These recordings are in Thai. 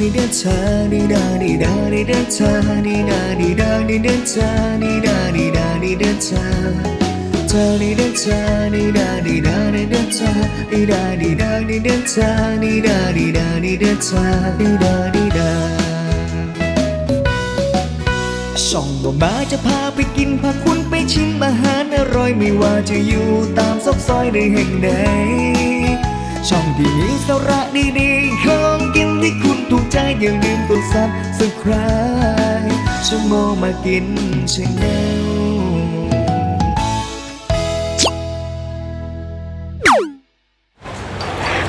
ดีดาชาดีดาดีดาดีดาชาดีดาดีดาดีดาชาดีดาดีดาดีดาชาชาดีดาชาดีดาดีดาดีดาชาดีดาดีดาดีดาชาดีดาดีดาดีดาชาดีดาดีดาช่องบ่มาจะพาไปกินพาคุณไปชิมอาหารอร่อยไม่ว่าจะอยู่ตามซอกซอยในแห่งใดช่องที่มีสาระดีๆของ ที่คุณถูกใจอย่าลืมกดซับสไคร b e ช่องโมมากินชาแนล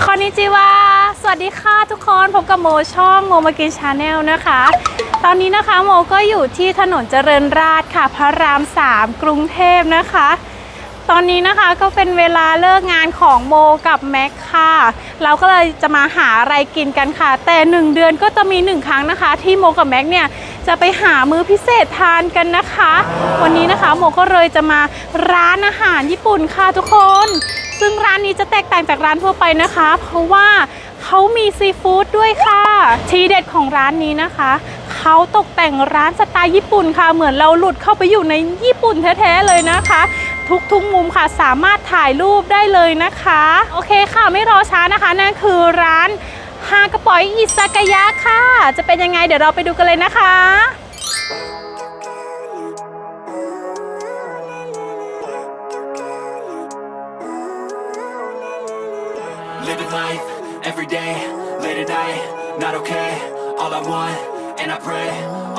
คอนนิจิวาสวัสดีค่ะทุกคน พบกับโมช่องโมมากินชาแนลนะคะ ตอนนี้นะคะโมก็อยู่ที่ถนนเจริญราษฎร์ค่ะ พระราม 3 กรุงเทพนะคะ ตอนนี้นะคะก็เป็นเวลาเลิกงานของโมกับแม็กค่ะ เราก็เลยจะมาหาอะไรกินกันค่ะ แต่ 1 เดือนก็จะมี 1 ครั้งนะคะ ที่โมกับแม็กเนี่ยจะไปหามื้อพิเศษทานกันนะคะ วันนี้นะคะโมก็เลยจะมาร้านอาหารญี่ปุ่นค่ะทุกคน ซึ่งร้านนี้จะแตกต่างจากร้านทั่วไปนะคะ เพราะว่าเขามีซีฟู้ดด้วยค่ะ ทีเด็ดของร้านนี้นะคะเขาตกแต่งร้านสไตล์ญี่ปุ่นค่ะ เหมือนเราหลุดเข้าไปอยู่ในญี่ปุ่นแท้ๆเลยนะคะ ทุกๆมุมค่ะ สามารถถ่ายรูปได้เลยนะคะ โอเคค่ะไม่รอช้านะคะ นั่นคือร้านฮากระป๋อยอิซากายะค่ะ จะเป็นยังไงเดี๋ยวเราไปดูกันเลยนะคะ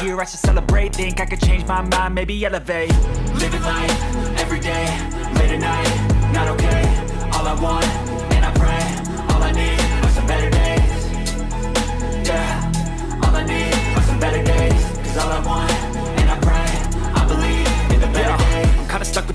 hear, I should celebrate. Think I could change my mind, maybe elevate. Living life every day, late at night, not okay. All I want,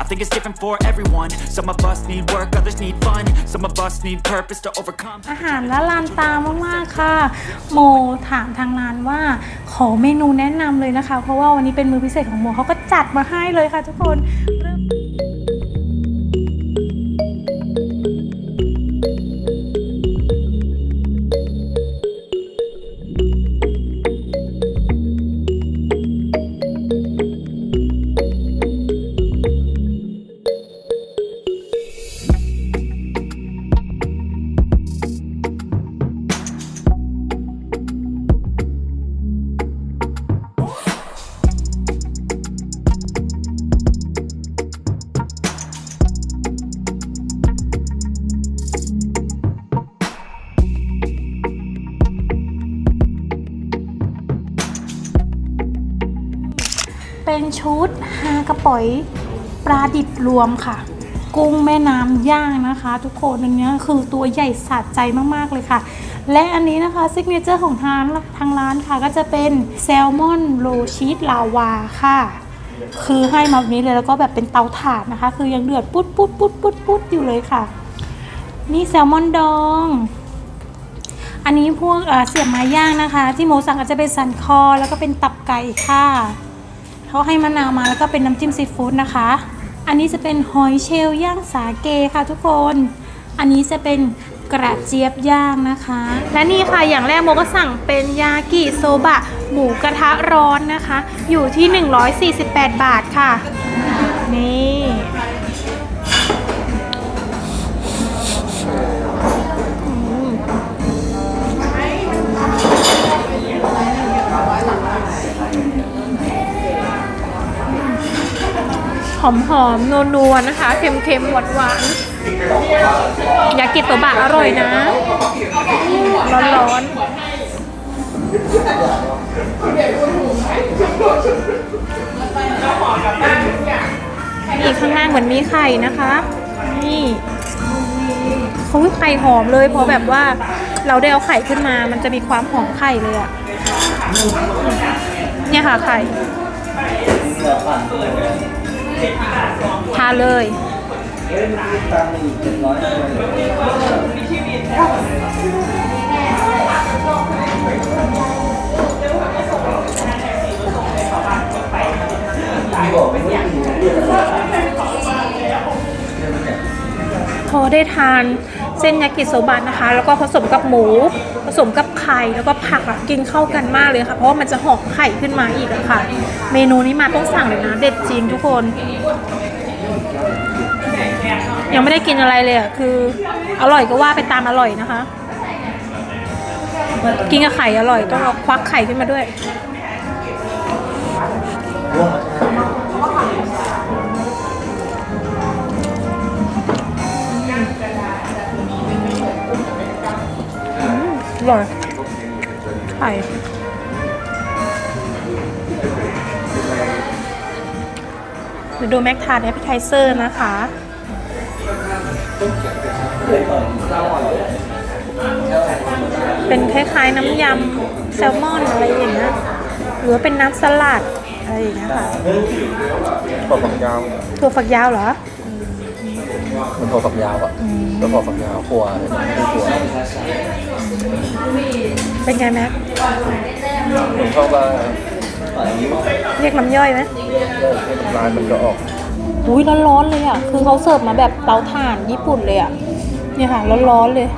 I think it's different for everyone. Some of us need work, others need fun. Some of us need purpose to overcome. อาหารละลานตามากๆค่ะ โมถามทางร้านว่าขอเมนูแนะนำเลยนะคะ เพราะว่าวันนี้เป็นมือพิเศษของโมเขาก็จัดมาให้เลยค่ะทุกคนเริ่ม ยปลาดิบรวมค่ะ กุ้งแม่น้ำย่างนะคะ ทุกคนอันนี้คือตัวใหญ่สะใจมากๆเลยค่ะ และอันนี้นะคะซิกเนเจอร์ของทางทางร้านค่ะ ก็จะเป็นแซลมอนโรชีสลาวาค่ะคือให้มาแบบนี้เลยแล้วก็แบบเป็นเตาถ่านนะคะ คือยังเดือดปุ๊ดปุ๊ดปุ๊ดปุ๊ดปุ๊ดอยู่เลยค่ะ นี่แซลมอนดอง อันนี้พวกเอ่อเสียบไม้ย่างนะคะ ที่โมสั่งก็จะเป็นสันคอแล้วก็เป็นตับไก่ค่ะ เขาให้มะนาวมาแล้วก็เป็นน้ำจิ้มซีฟู้ดนะคะ อันนี้จะเป็นหอยเชลย่างสาเกค่ะทุกคน อันนี้จะเป็นกระเจี๊ยบย่างนะคะ และนี่ค่ะอย่างแรกโมก็สั่งเป็นยากิโซบะ หมูกระทะร้อนนะคะ อยู่ที่ 148 บาทค่ะ นี่ หอมหอมๆนัวๆนะคะ เค็มๆหวานหวานๆยากิโตบะอร่อยนะ ร้อนร้อนนี่ข้างล่างเหมือนมีไข่นะคะ นี่เขาไข่หอมเลย เพราะแบบว่าเราได้เอาไข่ขึ้นมา มันจะมีความหอมไข่เลยอะเนี่ยค่ะไข่ เลยพอได้ทานเส้นยากิโซบะนะคะ แล้วก็ผสมกับหมู ผสมกับไข่แล้วก็ผักอะกินเข้ากันมากเลยค่ะ เพราะว่ามันจะหอมไข่ขึ้นมาอีกอะค่ะ เมนูนี้มาต้องสั่งเลยนะ เด็ดจริงทุกคน ยังไม่ได้กินอะไรเลยอะคืออร่อยก็ว่าไปตามอร่อยนะคะ กินกับไข่อร่อยต้องเอาควักไข่ขึ้นมาด้วยอร่อยไข่เดี๋ยวดูแม็กทานแอปเปไทเซอร์นะคะ เป็นคล้ายๆน้ำยำแซลมอนอะไรอย่างเงี้ยหรือว่าเป็นน้ำสลัดอะไรอย่างเงี้ยค่ะถั่วฝักยาวถั่วฝักยาวเหรอมันถั่วฝักยาวอะแล้วถั่วฝักยาวครัวเลยนะไม่ใช่ครัวเป็นไงแม็กผมชอบว่าเรียกน้ำย่อยไหมลายมันจะออก อุ้ยร้อนๆเลยอะ คือเขาเสิร์ฟมาแบบเตาถ่านญี่ปุ่นเลยอะ เนี่ยค่ะร้อนๆเลย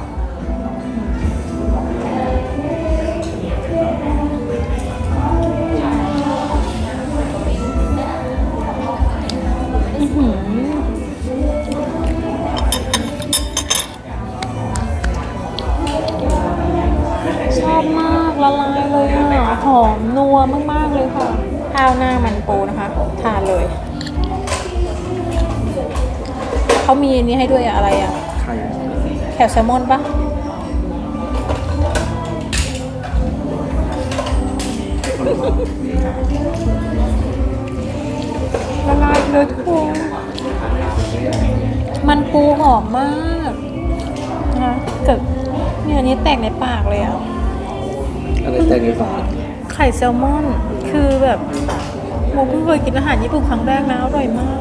เขามีอันนี้ให้ด้วยอะอะไรอะไข่แคลแซลมอนปะละลายเลยทุกคนมันปูหอมมากนะคะเกิดเนี่ยอันนี้แตกในปากเลยอะอะไรแต่งในฝาไข่แซลมอน คือแบบ โมเพิ่งเคยกินอาหารญี่ปุ่นครั้งแรกนะอร่อยมาก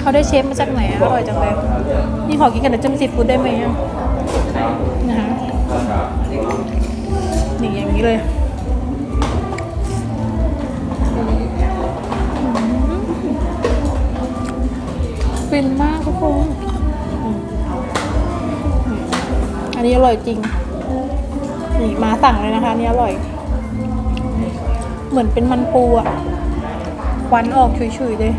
เขาได้เชฟมาจากไหนอร่อยจังเลยนี่ขอกินกับน้ำจิ้มซีฟู้ดได้ไหมอะนะคะนี่อย่างนี้เลยฟินมากทุกคนอันนี้อร่อยจริง นี่มาสั่งเลยนะคะนี่อร่อย เหมือนเป็นมันปูอะควันออกฉุยๆเลย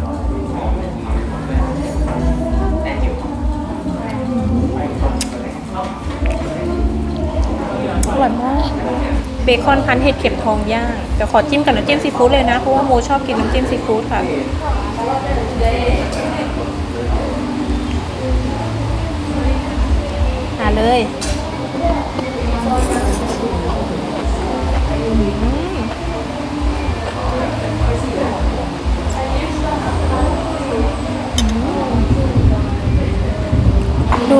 อร่อยมากเบคอนพันเห็ดเข็มทองย่างเดี๋ยวขอจิ้มกับน้ำจิ้มซีฟู้ดเลยนะ เพราะว่าโมชอบกินน้ำจิ้มซีฟู้ดค่ะหาเลย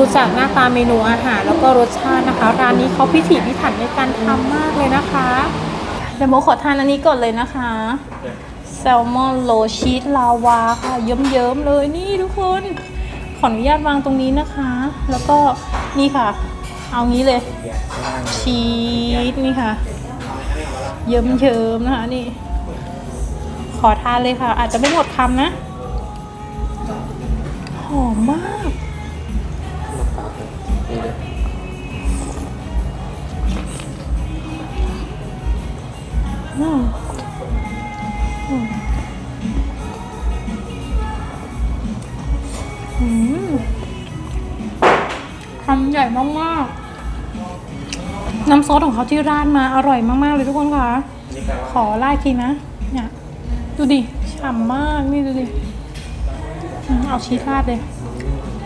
ดูจากหน้าตาเมนูอาหารแล้วก็รสชาตินะคะ ร้านนี้เขาพิถีพิถันในการทำมากเลยนะคะ เดี๋ยวโมขอทานอันนี้ก่อนเลยนะคะ แซลมอนโลชีสลาวาค่ะ เยิ้มๆเลยนี่ทุกคน ขออนุญาตวางตรงนี้นะคะ แล้วก็นี่ค่ะ เอางี้เลย ชีสนี่ค่ะ เยิ้มๆนะคะนี่ ขอทานเลยค่ะ อาจจะไม่หมดคำนะ หอมมาก น้ำซอสของเขาที่ราดมาอร่อยมาก ๆ เลยทุกคนค่ะ ขอไล่ทีนะ เนี่ย ดูดิชฉ่ำมาก นี่ดูดิอืมเอาชีสราดเลย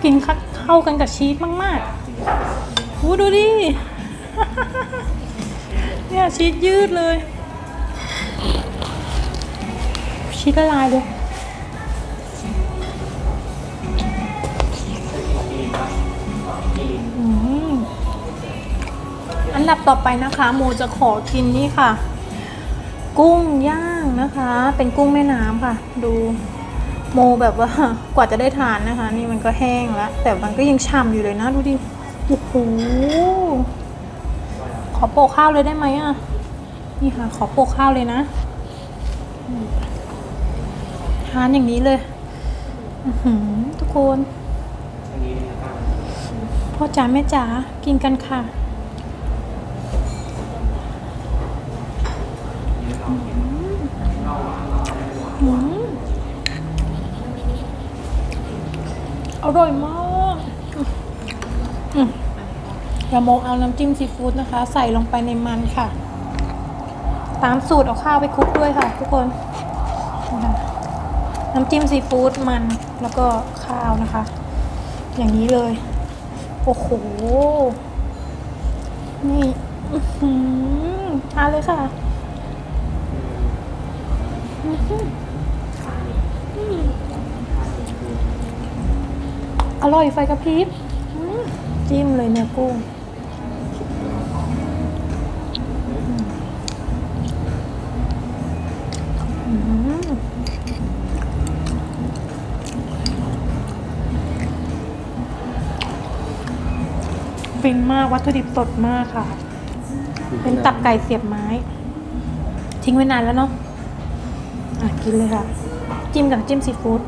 กินเข้ากันกับชีสมากๆอู้ดูดิ เนี่ยชีสยืดเลย ชีสละลายเลย อันดับต่อไปนะคะโมจะขอกินนี่ค่ะ กุ้งย่างนะคะ เป็นกุ้งแม่น้ำค่ะ ดูโมแบบว่ากว่าจะได้ทานนะคะ นี่มันก็แห้งแล้ว แต่มันก็ยังฉ่ำอยู่เลยนะดูดิโอ้โหขอโปะข้าวเลยได้ไหมอะนี่ค่ะ ขอโปะข้าวเลยนะทานอย่างนี้เลยทุกคนพ่อจ๋าแม่จ๋ากินกันค่ะ ร่อยมากยาโมกเอาน้ำจิ้มซีฟู้ดนะคะ ใส่ลงไปในมันค่ะ ตามสูตรเอาข้าวไปคลุกด้วยค่ะ ทุกคน น้ำจิ้มซีฟู้ดมันแล้วก็ข้าวนะคะ อย่างนี้เลย โอ้โห นี่อือหือทานเลยค่ะ อร่อยไฟกระพริบจิ้มเลยเนื้อกุ้งฟินมากวัตถุดิบสดมากค่ะ เป็นตับไก่เสียบไม้ ทิ้งไว้นานแล้วเนาะอะกินเลยค่ะ จิ้มกับจิ้มซีฟู้ด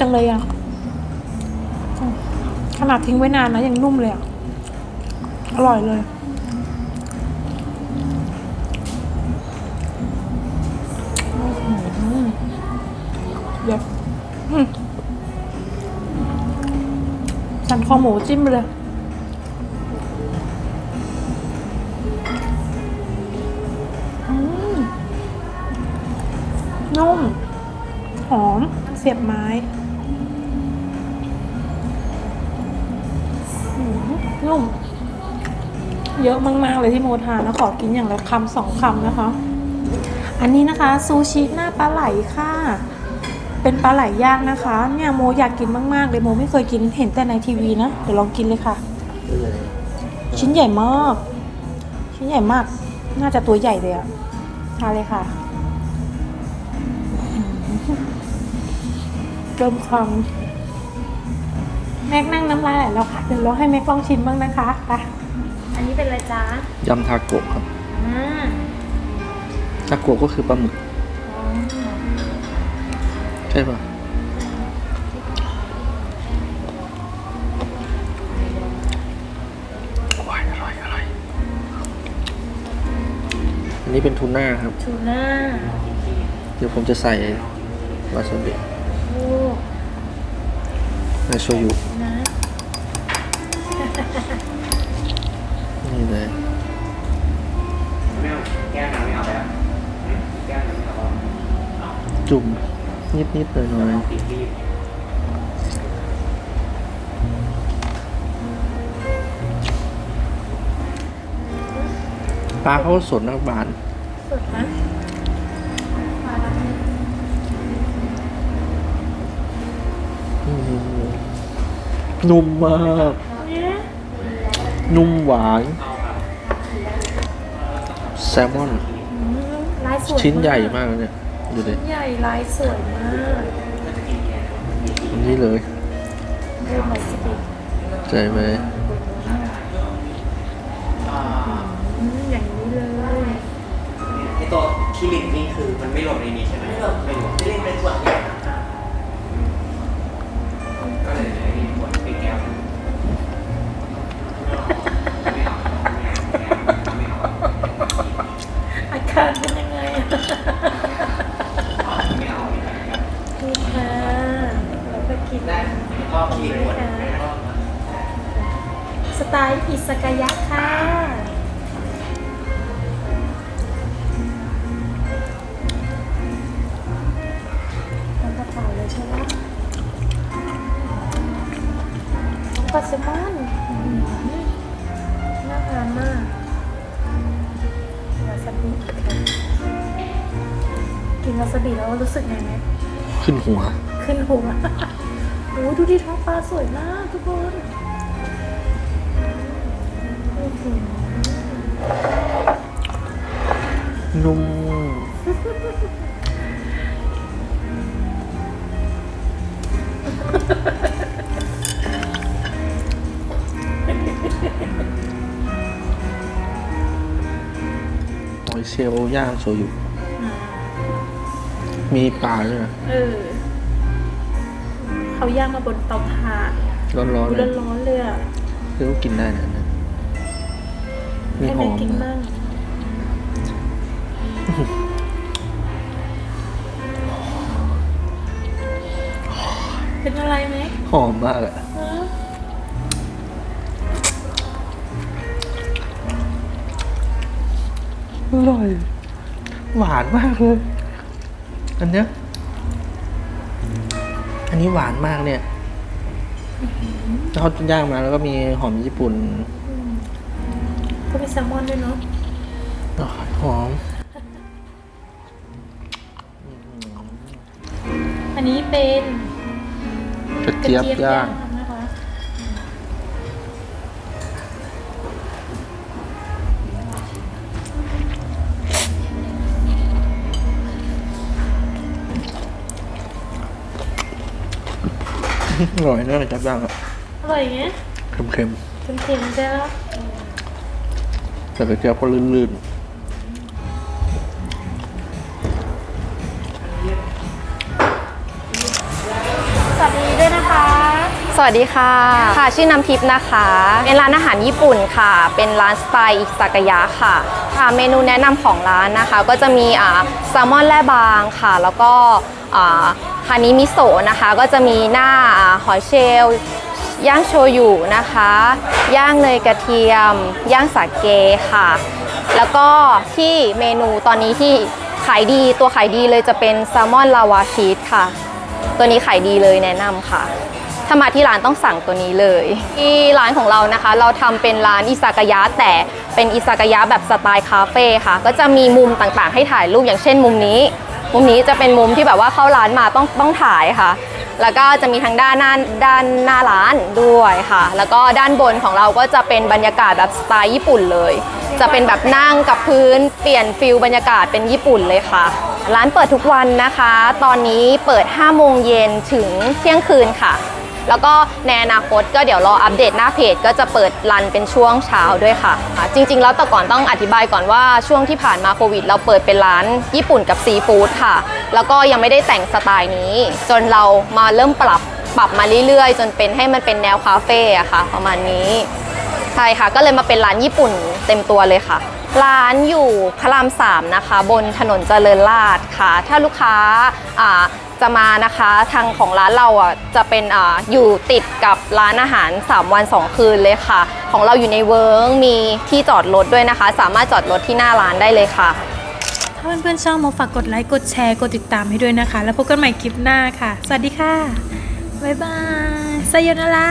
จังเลยอะขนาดทิ้งไว้นานนะยังนุ่มเลยอะ อร่อยเลยอื้อหือเดี๋ยวอืมสันคอหมูจิ้มไปเลยอืมนุ่ม หอม เสียบไม้ นุ่ม เยอะมากๆเลยที่โมทานนะขอกินอย่างละคำสองคำนะคะ อันนี้นะคะซูชิหน้าปลาไหลค่ะ เป็นปลาไหลย่างนะคะ เนี่ยโมอยากกินมากๆเลยโมไม่เคยกินเห็นแต่ในทีวีนะเดี๋ยวลองกินเลยค่ะ ชิ้นใหญ่มาก ชิ้นใหญ่มาก น่าจะตัวใหญ่เลยอะทานเลยค่ะเริ่มคำ แม็กนั่งน้ำลายไหลแล้วค่ะ เดี๋ยวเราให้แม็กลองชิมบ้างนะคะไปอันนี้เป็นอะไรจ๊ะยำทาโกะครับอ่าทาโกะก็คือปลาหมึกใช่ปะว้ายอร่อยอร่อย อันนี้เป็นทูน่าครับ ทูน่า เดี๋ยวผมจะใส่วาซาบิโอ้ใน โชยุนะนี่เลยจุ่มนิดนิดๆหน่อยหน่อยปลาเขาสดนะบานสดนะอื้อหือ นุ่มมากเนี่ยนุ่มหวาน แซลมอนอืมลายสวยชิ้นใหญ่มากเลยเนี่ย ดูดิชิ้นใหญ่ลายสวยมากอันนี้เลยดูมาสิใจไหมอืมอย่างนี้เลยไอตัวคิรินนี่คือมันไม่รวมในนี้ใช่ไหมไม่รวมไม่รวมคิรินเป็นส่วน การเป็นยังไงนี่ค่ะแล้วก็กินพ่อสไตล์อิสกายะค่ะทำกระเป๋าเลยใช่ไหมก็สบาย บิแล้วรู้สึกไงไหมขึ้นหัว ขึ้นหัวโอ้ดูดิท้องปลาสวยมากทุกคนอื้อหือนุ่มหอยเชลล์ย่างโชยุ มีปลาด้วยนะเออ เขาย่างมาบนเตาถ่านร้อนๆดูเลยร้อนๆเลยอะคือก็กินได้นะอันนั้นมีให้หแม่อมกินนะบ้างเป็นอะไรไหมหอมมากอะฮะอร่อย หวานมากเลย อันเนี้ยอันนี้หวานมากเนี่ยแล้วเขาย่างมาแล้วก็มีหอมญี่ปุ่น ก็มีแซลมอนด้วยเนาะหอม อันนี้เป็นกระเจี๊ยบย่าง อร่อยนะกระเจี๊ยบย่างอะอร่อยไงเค็มเค็มๆจ้าๆแต่กระเจี๊ยบก็ลื่นสวัสดีด้วยนะคะ สวัสดีค่ะ ค่ะ ชื่อน้ำทิพย์นะคะ เป็นร้านอาหารญี่ปุ่นค่ะ เป็นร้านสไตล์อิซากายะค่ะ ค่ะ เมนูแนะนำของร้านนะคะ ก็จะมีอ่าแซลมอนแร่บางค่ะ แล้วก็อ่า คานิมิโซะนะคะ ก็จะมีหน้าหอยเชลล์ย่างโชยุนะคะ ย่างเนยกระเทียม ย่างสาเกค่ะ แล้วก็ที่เมนูตอนนี้ที่ขายดีตัวขายดีเลยจะเป็นแซลมอนลาวาชีสค่ะ ตัวนี้ขายดีเลยแนะนำค่ะ ถ้ามาที่ร้านต้องสั่งตัวนี้เลย ที่ร้านของเรานะคะ เราทำเป็นร้านอิซากายะแต่เป็นอิซากายะแบบสไตล์คาเฟ่ค่ะ ก็จะมีมุมต่างๆ ให้ถ่ายรูปอย่างเช่นมุมนี้ มุมนี้จะเป็นมุมที่แบบว่าเข้าร้านมาต้องต้องถ่ายค่ะ แล้วก็จะมีทางด้านหน้าด้านหน้าร้านด้วยค่ะ แล้วก็ด้านบนของเราก็จะเป็นบรรยากาศแบบสไตล์ญี่ปุ่นเลย จะเป็นแบบนั่งกับพื้นเปลี่ยนฟิลบรรยากาศเป็นญี่ปุ่นเลยค่ะ ร้านเปิดทุกวันนะคะ ตอนนี้เปิด5โมงเย็นถึงเที่ยงคืนค่ะ แล้วก็ในอนาคตก็เดี๋ยวรออัปเดตหน้าเพจก็จะเปิดรันเป็นช่วงเช้าด้วยค่ะ จริง ๆ แล้วแต่ก่อนต้องอธิบายก่อนว่าช่วงที่ผ่านมาโควิด เราเปิดเป็นร้านญี่ปุ่นกับซีฟู้ดค่ะ แล้วก็ยังไม่ได้แต่งสไตล์นี้ จนเรามาเริ่มปรับปรับมาเรื่อยๆ จนเป็นให้มันเป็นแนวคาเฟ่อะค่ะ ประมาณนี้ใช่ค่ะก็เลยมาเป็นร้านญี่ปุ่นเต็มตัวเลยค่ะร้านอยู่พระรามสามนะคะ บนถนนเจริญราษฎร์ค่ะ ถ้าลูกค้า จะมานะคะทางของร้านเราอะจะเป็นอ่าอยู่ติดกับร้านอาหาร 3 วัน 2 คืนเลยค่ะ ของเราอยู่ในเวิร์งมีที่จอดรถด้วยนะคะ สามารถจอดรถที่หน้าร้านได้เลยค่ะ ถ้าเพื่อนๆชอบมาฝากกดไลค์กดแชร์กดติดตามให้ด้วยนะคะ แล้วพบกันใหม่คลิปหน้าค่ะ สวัสดีค่ะ บ๊ายบายไซโยนาระ